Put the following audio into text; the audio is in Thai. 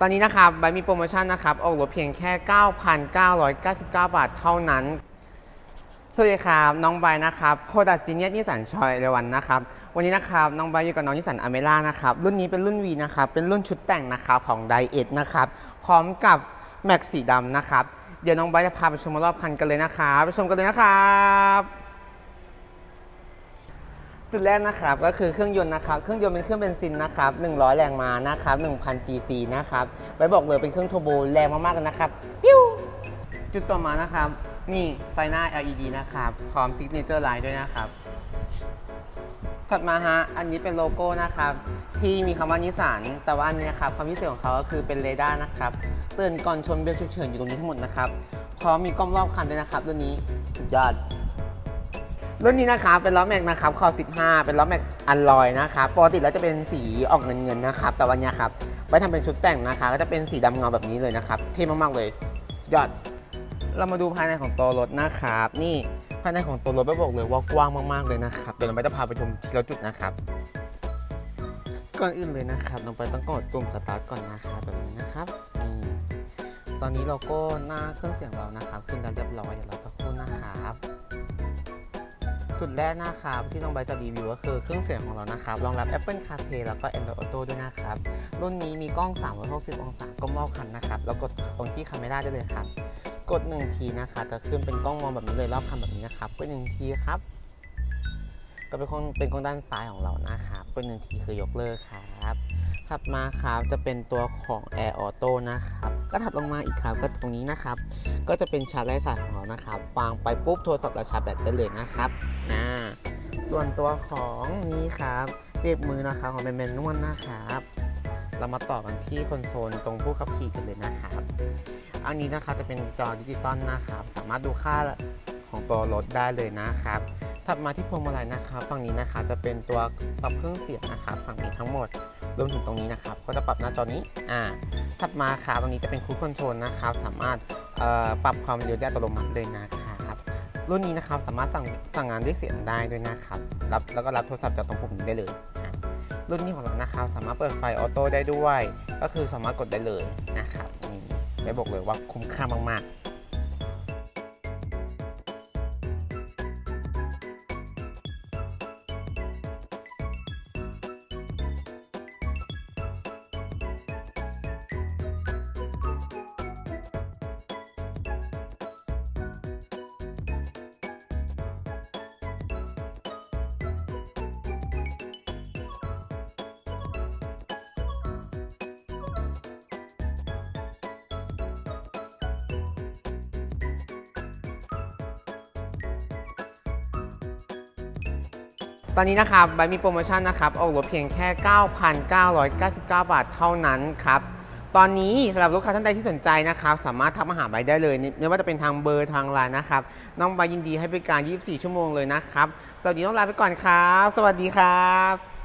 ตอนนี้นะครับใบมีโปรโมชั่นนะครับออกรถเพียงแค่ 9,999 บาทเท่านั้น สวัสดีครับ น้องใบนะครับโคดัจีเนียสนิสันชอยเรวันนะครับ วันนี้นะครับน้องใบอยู่กับน้องนิสันอเมร่านะครับ รุ่นนี้เป็นรุ่น V นะครับ เป็นรุ่นชุดแต่งนะครับของไดเอทนะครับ พร้อมกับแม็กสีดำนะครับ เดี๋ยวน้องใบจะพาไปชมรอบคันกันเลยนะครับ ไปชมกันเลยนะครับ จุดแรกนะครับก็คือเครื่องยนต์นะครับเครื่องยนต์เป็นเครื่องเบนซินนะครับ100 แรงม้านะครับ1,000ซีซีนะครับไว้บอกเลยเป็นเครื่องโทรโบแรงมากๆเลยนะครับปิ้วจุดต่อมานะครับ นี่ไฟหน้า LED นะครับพร้อมซิกเนเจอร์ไลน์ด้วยนะครับถัดมาฮะอันนี้เป็นโลโก้นะครับที่มีคำว่านิสสันแต่ว่าอันนี้นะครับความพิเศษของเขาก็คือเป็นเรดาร์นะครับเตือนก่อนชนเบรกฉุกเฉินอยู่ตรงนี้ทั้งหมดนะครับพร้อมมีกล้องรอบคันด้วยนะครับรุ่นนี้สุดยอด รุ่นนี้นะครับเป็นล้อแม็กนะครับคอ15 เป็นล้อแม็กอัลลอยนะครับปกติแล้วจะเป็นสีออกเงินๆนะครับ แต่วันนี้ครับไว้ทำเป็นชุดแต่งนะคะ ก็จะเป็นสีดำเงาแบบนี้เลยนะครับเท่มากๆเลยยอด เรามาดูภายในของตัวรถนะครับ นี่ภายในของตัวรถไม่บอกเลยว่ากว้างมากๆเลยนะครับเดี๋ยวเราไปจะพาไปชมทีละจุดนะครับก่อนอื่นเลยนะครับเราไปต้องกดปุ่มสตาร์ทก่อนนะครับแบบนี้นะครับนี่ตอนนี้โลโก้หน้าเครื่องเสียงเรานะครับขึ้นแล้วเรียบร้อยเดี๋ยวเราสักครู่นะครับ จุดแรกนะครับที่น้องใบจะรีวิวก็คือเครื่องเสียงของเรานะครับรองรับ Apple CarPlay แล้วก็ Android Auto ด้วยนะครับ รุ่นนี้มีกล้อง 360 องศาก้มรอบคันนะครับแล้วกดตรงที่คาเมราได้เลยครับ กด 1 ทีนะคะจะขึ้นเป็นกล้องมองแบบนี้เลยรอบคันแบบนี้นะครับกด1ทีครับ ก็เป็นกล้องเป็นกล้องด้านซ้ายของเรานะครับกด1ทีคือยกเลิกครับ ถัดมาครับจะเป็นตัวของ Air Auto นะครับ ก็ถัดลงมาอีกครับก็ตรงนี้นะครับ ก็จะเป็นชาร์จไร้สายของเรานะครับ วางไปปุ๊บโทรศัพท์เราชาร์จแบตได้เลยนะครับอ่าส่วนตัวของนี้ครับเรียบมือนะครับของเป็นแมนนวลนะครับ เรามาต่อกันที่คอนโซลตรงผู้ขับขี่กันเลยนะครับ อันนี้นะครับจะเป็นจอดิจิตอลนะครับ สามารถดูค่าของตัวรถได้เลยนะครับ ถัดมาที่พวงมาลัยนะครับฝั่งนี้นะครับจะเป็นตัวปรับเครื่องเสียงนะครับฝั่งนี้ทั้งหมดรวมถึงตรงนี้นะครับ ก็จะปรับหน้าจอนี้อ่าถัดมาครับตรงนี้จะเป็นคู i คอนโทรลนะครับ สามารถเอ่อปรับความเร็วได้อัตโนมัติเลยนะครับรุ่นนี้นะครับสามารถสั่งสั่งงานด้วยเสียงได้ด้วยนะครับรับแล้วก็รับโทรศัพท์จากตรงปุ่มนี้ได้เลยรุ่นนี้ของเรานะครับสามารถเปิดไฟออโต้ได้ด้วย ก็คือสามารถกดได้เลยนะครับนี่ได้บอกเลยว่าคุ้มค่ามากๆ ตอนนี้นะครับใบมีโปรโมชั่นนะครับออกรถเพียงแค่ 9,999 บาทเท่านั้นครับตอนนี้สำหรับลูกค้าท่านใดที่สนใจนะครับ สามารถทักมาหาใบได้เลยไม่ว่าจะเป็นทางเบอร์ทางไลน์นะครับน้องใบยินดีให้บริการ 24 ชั่วโมงเลยนะครับสวัสดีน้องลาไปก่อนครับ สวัสดีครับ